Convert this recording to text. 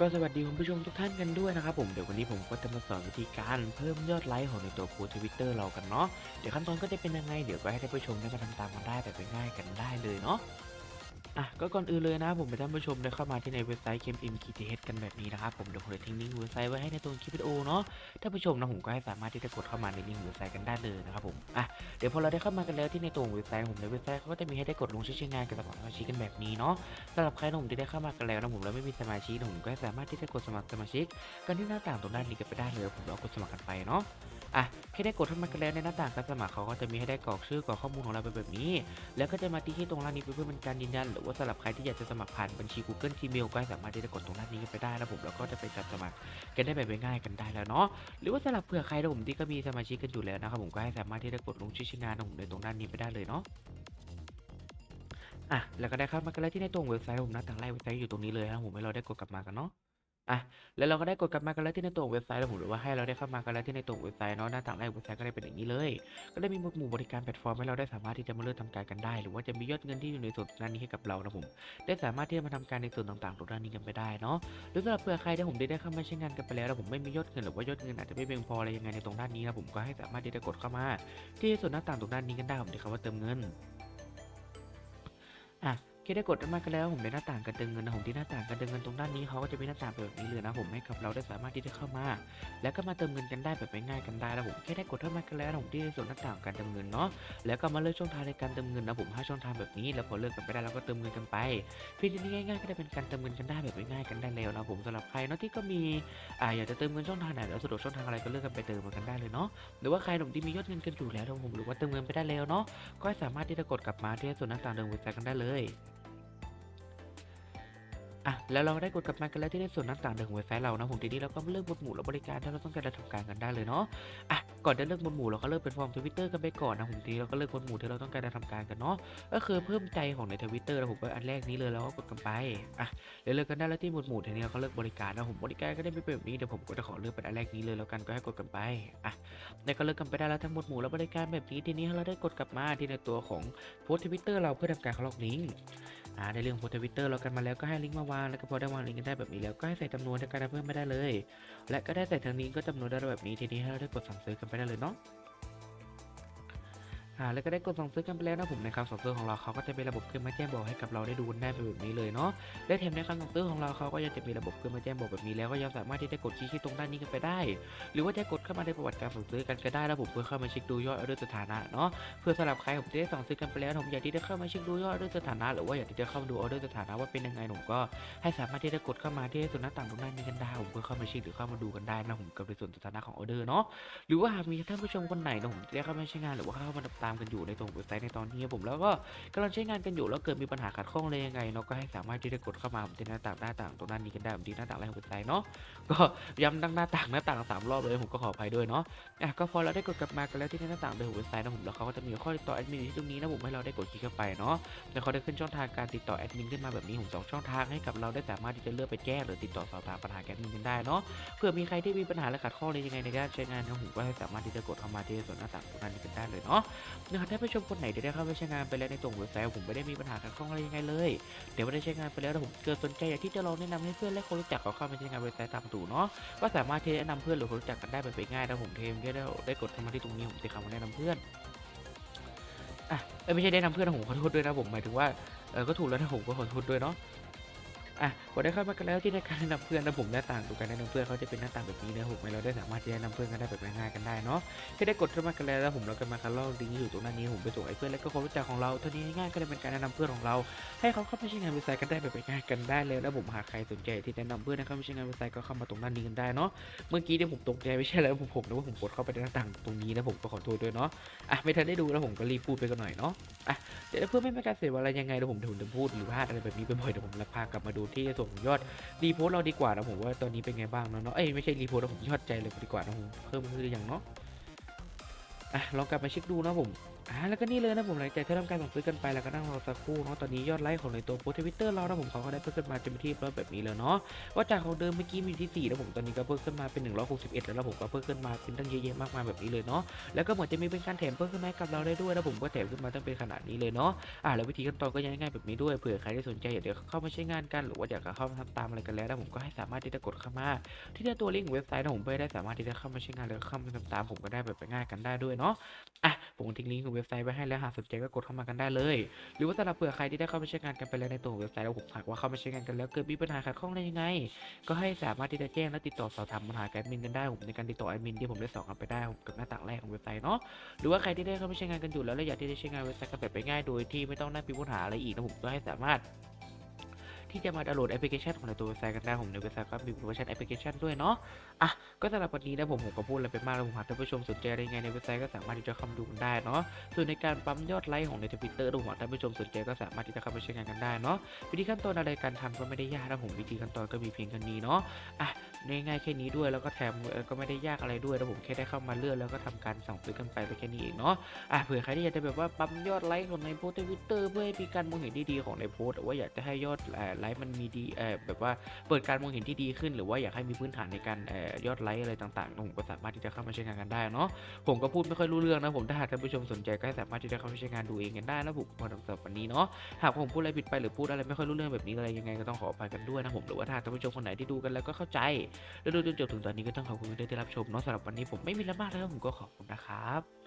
ก็สวัสดีคุณผู้ชมทุกท่านกันด้วยนะครับผมเดี๋ยววันนี้ผมก็จะมาสอนวิธีการเพิ่มยอดไลค์ของในตัวโพสทวิตเตอร์เรากันเนาะเดี๋ยวขั้นตอนก็จะเป็นยังไงเดี๋ยวก็ให้ท่านผู้ชมได้มาทำตามกันได้แบบง่ายๆกันได้เลยเนาะ อะก็ก่อนอื่นเลยนะผมไปท่านผู้ชมได้เข้ามาที่ในเว็บไซต์ k m m k t h กันแบบนี้นะครับผมเดี๋ยวผมจะทิ้งลิงก์เว็บไซต์ไว้ให้ในตัวคลิปวิดีโอเนาะท่านผู้ชมนะผมก็ให้สามารถที่จะกดเข้ามาในลิงก์เว็บไซต์กันได้เลยนะครับผมอะเดี๋ยวพอเราได้เข้ามากันแล้วที่ในตัวเว็บไซต์ผมในเว็บไซต์เขาก็จะมีให้ได้กดลงชื่อชื่องานกับสมัครสมาชิกกันแบบนี้เนาะสำหรับใครนะผมที่ได้เข้ามากันแล้วนะผมแล้วไม่มีสมาชิกผมก็สามารถที่จะกดสมัครสมาชิก กันที่หน้าต่างตรงด้านนี้กันไปได้เลยผมเรากดสมัครกันไปเนาะ อะแค่ได้กดเข้ามากันแล้วในหน้าต่างการสมัครเขาก็จะมีให้ได้กรอกชื่อกรอกข้อมูลของเราไปแบบนี้ แล้วก็จะมาที่ที่ตรงด้านนี้เพื่อเป็นการยืนยันหรือว่าสำหรับใครที่อยากจะสมัครผ่านบัญชี Google Gmail ก็สามารถที่จะกดตรงด้านนี้กันไปได้นะผมแล้วก็จะไปการสมัครกันได้แบบง่ายๆกันได้แล้วเนาะหรือว่าสำหรับเผื่อใครนะผมที่ก็มีสมาชิกกันอยู่แล้วนะครับผมก็ให้สามารถที่จะกดลงชื่อชื่องานของผมในตรงด้านนี้ไปได้เลยเนาะอะแล้วก็ได้เข้ามากันแล้วที่ในตรงเว็บไซต์ผมน้าต่างไล่เว็บไซต์อยู่ตรงนี้เลยนะผมให้เราได้กดกลับมากันเนาะ อะแล้วเราก็ได้กดกลับมากันแล้วที่ในตรงเว็บไซต์แล้วผมหรือว่าให้เราได้เข้ามากันแล้วที่ในตรงเว็บไซต์เนาะหน้าต่างไล่เว็บไซต์ก็ได้เป็นอย่างนี้เลย ก็ได้มีหมวดหมู่บริการแพลตฟอร์มให้เราได้สามารถที่จะมาเลือกทำการกันได้ หรือว่าจะมียอดเงินที่อยู่ในส่วนด้านนี้ให้กับเรานะผมได้สามารถที่จะมาทำการในส่วนต่างๆตรงด้านนี้กันไปได้เนาะหรือสำหรับเผื่อใครที่ผมได้ได้เข้ามาใช้งานกันไปแล้วแล้วผมไม่มียอดเงินหรือว่ายอดเงินอาจจะไม่เพียงพออะไรยังไงในตรงด้านนี้นะผมก็ให้สามารถที่จะกดเข้ามา ที่ส่วนหน้าต่างตรงด้านนี้กันได้ผมที่คำว่าเติมเงินอะ แค่ได้กดมากันแล้วผมในหน้าต่างการเติมเงินนะผมที่หน้าต่างการเติมเงินตรงด้านนี้เขาก็จะมีหน้าต่างแบบนี้เลยนะผมให้กับเราได้สามารถที่จะเข้ามา แล้วก็มาเติมเงินกันได้แบบง่ายๆกันได้แล้วผมแค่ได้กดเข้ามากันแล้วผมที่ส่วนหน้าต่างการเติมเงินเนาะแล้วก็มาเลือกช่องทางในการเติมเงินนะผมห้าช่องทางแบบนี้ แล้วพอเลือกกันไปได้เราก็เติมเงินกันไปเพียงแค่นี้ง่ายๆก็ได้เป็นการเติมเงินกันได้แบบง่ายๆกันได้แล้วนะผมสำหรับใครเนาะที่ก็มีอ่าอยากจะเติมเงินช่องทางไหนแล้วสะดวกช่องทางอะไรก็เลือกกันไปเติมกันได้เลยเนาะหรือว่าใครหนุ่มที่มียอดเงินกันอยู่แล้วนะผมหรือว่าเติมเงินไปได้แล้วเนาะก็สามารถที่จะกดกลับมาที่ส่วนหน้าต่างเดิมเว็บไซต์กันได้เลย อะแล้วเราได้กดกลับมากันแล้วที่ในส่วนหน้าต่างเดิมของเว็บไซต์เรานะผมทีนี้เราก็เลือกหมวดหมู่และบริการที่เราต้องการจะทำการกันได้เลยเนาะอะก่อนจะเลือกหมวดหมู่เราก็เลือกเป็นฟอร์มทวิตเตอร์กันไปก่อนนะผมทีนี้เราก็เลือกหมวดหมู่ที่เราต้องการจะทำการกันเนาะก็คือเพิ่มใจของในทวิตเตอร์นะผมก็อันแรกนี้เลยแล้วก็กดกันไปอะเลือกกันได้แล้วที่หมวดหมู่ทีนี้เราก็เลือกบริการนะผมบริการก็ได้ไม่เป็นแบบนี้เดี๋ยวผมก็จะขอเลือกเป็นอันแรกนี้เลยแล้วกันก็ให้กดกันไปอะแล้ก็เลือกกันไปได้แล้วทั้งหมวดหมู่และบริการแบบนี้ทีนี้เราได้กดกลับมาที่ในตัวของโพสทวิตเตอร์เราเพื่อทำการเข้าล็อกลิงก์ อ่าในเรื่องโพสทวิตเตอร์เรากันมาแล้วก็ให้ลิงก์มาวางแล้วก็พอได้วางลิงก์กันได้แบบนี้แล้วก็ให้ใส่จำนวนในการเพิ่มไม่ได้เลย และก็ได้ใส่ทางนี้ก็จำนวนได้แบบนี้ทีนี้ให้เราได้กดสั่งซื้อกันไปได้เลยเนาะ อ่าแล้วก็ได้กดสั่งซื้อกันไปแล้วนะผมในคำสั่งซื้อของเราเขาก็จะมีระบบขึ้นมาแจ้งบอกให้กับเราได้ดูได้แบบนี้เลยเนาะและแถมในคำสั่งซื้อของเราเขาก็ยังจะมีระบบขึ้นมาแจ้งบอกแบบนี้แล้วก็ยังสามารถที่จะกดคลิกที่ตรงด้านนี้กันไปได้ หรือว่าจะกดเข้ามาในประวัติการสั่งซื้อกันก็ได้แล้วผมเพื่อเข้ามาเช็คดูยอดออเดอร์สถานะเนาะเพื่อสำหรับใครผมจะได้สั่งซื้อกันไปแล้วผมอยากที่จะเข้ามาเช็คดูยอดด้วยสถานะหรือว่าอยากที่จะเข้ามาดูออเดอร์สถานะว่าเป็นยังไงผมก็ให้สามารถที่จะกดเข้ามาที่ส่วนหน้าต่างตรงด้านนี้กันได้ผมเพื่อเข้ามาเช็คหรือเข้ามาดูกันได้นะผมกับในส่วนสถานะของออเดอร์เนาะหรือว่าหากมีท่านผู้ชมคนไหนนะผมจะได้เข้ามาใช้งานหรือว่าเข้ามาตามกันอยู่ในตรงเว็บไซต์ในตอนนี้ผมแล้วก็กำลังใช้งานกันอยู่แล้วเกิดมีปัญหาขัดข้องเลยยังไงเนาะก็ให้สามารถที่จะกดเข้ามาที่หน้าต่างหน้าต่างตรงด้านนี้กันได้ผมที่หน้าต่างแรกของเว็บไซต์เนาะก็ย้ำตั้งหน้าต่างหน้าต่างสามรอบเลยผมก็ขออภัยด้วยเนาะอะก็พอเราได้กดกลับมากันแล้วที่หน้าต่างเดิมของเว็บไซต์นะผมแล้วเขาก็จะมีข้อติดต่อแอดมินที่ตรงนี้นะผมให้เราได้กดคลิกเข้าไปเนาะแล้วเขาได้ขึ้นช่องทางการติดต่อแอดมินขึ้นมาแบบนี้ผมสองช่องทางให้กับเราได้สามารถที่จะเลือกไปแก้หรือติดต่อสอบถามปัญหาแอดมินกันได้เนาะเผื่อมีใครที่มีปัญหาและขัดข้องอะไรยังไงในการใช้งานนะผมก็ให้สามารถที่จะกดเข้ามาที่ส่วนหน้าต่างตรงนั้นกันได้เลยเนาะนะครับถ้าผู้ชมคนไหนที่ได้เข้าไปใช้งานไปแล้วในตรงเว็บไซต์ผมไม่ได้มีปัญหาขัดข้องอะไรยังไงเลย เดี๋ยวไม่ได้ใช้งานไปแล้วแต่ผมเกิดสนใจอยากที่จะลองแนะนำให้เพื่อนและคนรู้จักเขาเข้ามาใช้งานเว็บไซต์ตามตู่เนาะก็สามารถที่จะแนะนำเพื่อนหรือคนรู้จักกันได้แบบง่ายๆนะผมเทมแค่ได้ได้กดเข้ามาที่ตรงนี้ผมจะเข้ามาแนะนำเพื่อนอะเอ้ยไม่ใช่แนะนำเพื่อนนะผมขอโทษด้วยนะผมหมายถึงว่าเออก็ถูกแล้วนะผมก็ขอโทษด้วยเนาะ อะพอได้เข้ามากันแล้วที่ในการแนะนำเพื่อนนะผมหน้าต่างตัวการแนะนำเพื่อนเขาจะเป็นหน้าต่างแบบนี้นะผมให้เราได้สามารถที่จะแนะนำเพื่อนกันได้แบบง่ายๆกันได้เนาะที่ได้กดเข้ามากันแล้วแล้วผมเราก็มาคันลอกลิงก์อยู่ตรงหน้านี้ผมไปส่งไอ้เพื่อนแล้วก็คนรู้จักของเราเท่านี้ง่ายๆก็เลยเป็นการแนะนำเพื่อนของเรา ให้เขาเข้ามาใช้งานเว็บไซต์กันได้แบบง่ายๆกันได้เลยแล้วผมหากใครสนใจที่แนะนำเพื่อนให้เข้ามาใช้งานเว็บไซต์ก็เข้ามาตรงด้านนี้กันได้เนาะเมื่อกี้เนี่ยผมตกใจไม่ใช่แล้วผมผมนึกว่าผมกดเข้าไปในหน้าต่างตรงนี้นะผมก็ขอโทษด้วยเนาะอะไม่ทันได้ดูแล้วผมก็รีบพูดไปกันหน่อยเนาะอะเดี๋ยวเพื่อไม่เป็นการเสียเวลายังไงเดี๋ยวผมเดี๋ยวผมจะพูดหรือพลาดอะไรแบบนี้ไปบ่อยเดี๋ยวผมจะพากลับมาดูที่ส่วนของยอดรีโพสเราดีกว่านะผมว่าตอนนี้เป็นไงบ้างเนาะเนาะเอ้ยไม่ใช่รีโพสต์นะผมยอดใจเลยดีกว่านะผมเพิ่มขึ้นอย่างเนาะอะลองกลับมาเช็คดูนะผม อ่าแล้วก็นี่เลยนะผมหลังจากที่ทำการสั่งซื้อกันไปแล้วก็นั่งรอสักครู่เนาะตอนนี้ยอดไลค์ของในตัวโพสทวิตเตอร์เรานะผมเขาก็ได้เพิ่มขึ้นมาจนเป็นที่เรียบร้อยแบบนี้แล้วเนาะว่าจากของเดิมเมื่อกี้มีที่4แล้วผมตอนนี้ก็เพิ่มขึ้นมาเป็น 161 แล้วผมก็เพิ่มขึ้นมาเป็นตั้งเยอะแยะมากมายแบบนี้เลยเนาะแล้วก็เหมือนจะมีเป็นการแถมเพิ่มขึ้นมากับเราได้ด้วยแล้วผมก็แถมขึ้นมาตั้งเป็นขนาดนี้เลยเนาะอ่าแล้ววิธีขั้นตอนก็ยังง่ายแบบนี้ด้วยเผื่อใครที่สนใจอยากจะเข้ามาใช้งานกัน หรือว่าอยากจะเข้ามาทำตามอะไรกันแล้วนะผมก็ให้สามารถที่จะกดเข้ามา ที่ได้ตัวลิงก์เว็บไซต์นะผมเพื่อได้สามารถที่จะเข้ามาใช้งานแล้วก็เข้ามาทำตามผมก็ได้แบบง่ายกันได้ด้วยเนาะอะผมทิ้งลิงก์เว็บไซต์ไว้ให้แล้วหากสนใจก็กดเข้ามากันได้เลย หรือว่าสำหรับเผื่อใครที่ได้เข้ามาใช้งานกันไปแล้วในตัวเว็บไซต์แล้วผมหากว่าเข้ามาใช้งานกันแล้วเกิดมีปัญหาขัดข้องอะไรยังไง ก็ให้สามารถที่จะแจ้งและติดต่อสอบถามปัญหาแอดมินกันได้ผมในการติดต่อแอดมินที่ผมได้สอนกันไปได้ผมกับหน้าต่างแรกของเว็บไซต์เนาะหรือว่าใครที่ได้เข้ามาใช้งานกันอยู่แล้วและอยากที่จะใช้งานเว็บไซต์กันแบบไปง่ายโดยที่ไม่ต้องนั่งพิมพ์ปัญหาอะไรอีกนะผมก็ให้สามารถ ที่จะมาดาวน์โหลดแอปพลิเคชันของในตัวเว็บไซต์กันได้ผมในเว็บไซต์ก็มีเวอร์ชันแอปพลิเคชันด้วยเนาะอะก็สำหรับวันนี้นะผมผมก็พูดอะไรไปมากแล้วผมหากท่านผู้ชมสนใจอะไรไงในเว็บไซต์ก็สามารถที่จะเข้ามาดูกันได้เนาะส่วนในการปั๊มยอดไลค์ของในทวิตเตอร์ผมหากท่านผู้ชมสนใจก็สามารถที่จะเข้ามาใช้งานกันได้เนาะวิธีขั้นตอนอะไรการทำก็ไม่ได้ยากนะผมวิธีขั้นตอนก็มีเพียงแค่นี้เนาะอะง่ายๆแค่นี้ด้วยแล้วก็แถมก็ไม่ได้ยากอะไรด้วยแล้วผมแค่ได้เข้ามาเลื่อนแล้วก็ทำการสั่งซื้อกันไปไปแค่นี้เองเนาะอะเผื่อใครที่อยากจะแบบว่าปั๊มยอดไลค์ของในโพสทวิตเตอร์เพื่อให้มีการมองเห็นที่ดีของในโพสต์ว่าอยากจะให้ยอดไลค์มันมีดีเอ่อแบบว่าเปิดการมองเห็นที่ดีขึ้น หรือว่าอยากให้มีพื้นฐานในการเอ่อยอดไลค์อะไรต่างๆผมก็สามารถที่จะเข้ามาใช้งานกันได้เนาะผมก็พูดไม่ค่อยรู้เรื่องนะผมถ้าหากท่านผู้ชมสนใจก็สามารถที่จะเข้ามาใช้งานดูเองกันได้นะผมสำหรับวันนี้เนาะหากผมพูดอะไรผิดไปหรือพูดอะไรไม่ค่อยรู้เรื่องแบบนี้อะไรยังไงก็ต้องขออภัยกันด้วยนะผมหรือว่าถ้าท่านผู้ชมคนไหนที่ดูกันแล้วก็เข้าใจแล้วดูจนจบถึงตอนนี้ก็ต้องขอบคุณที่ได้รับชมเนาะสำหรับวันนี้ผมไม่มีอะมากแล้วผมก็ขอบคุณนะครับ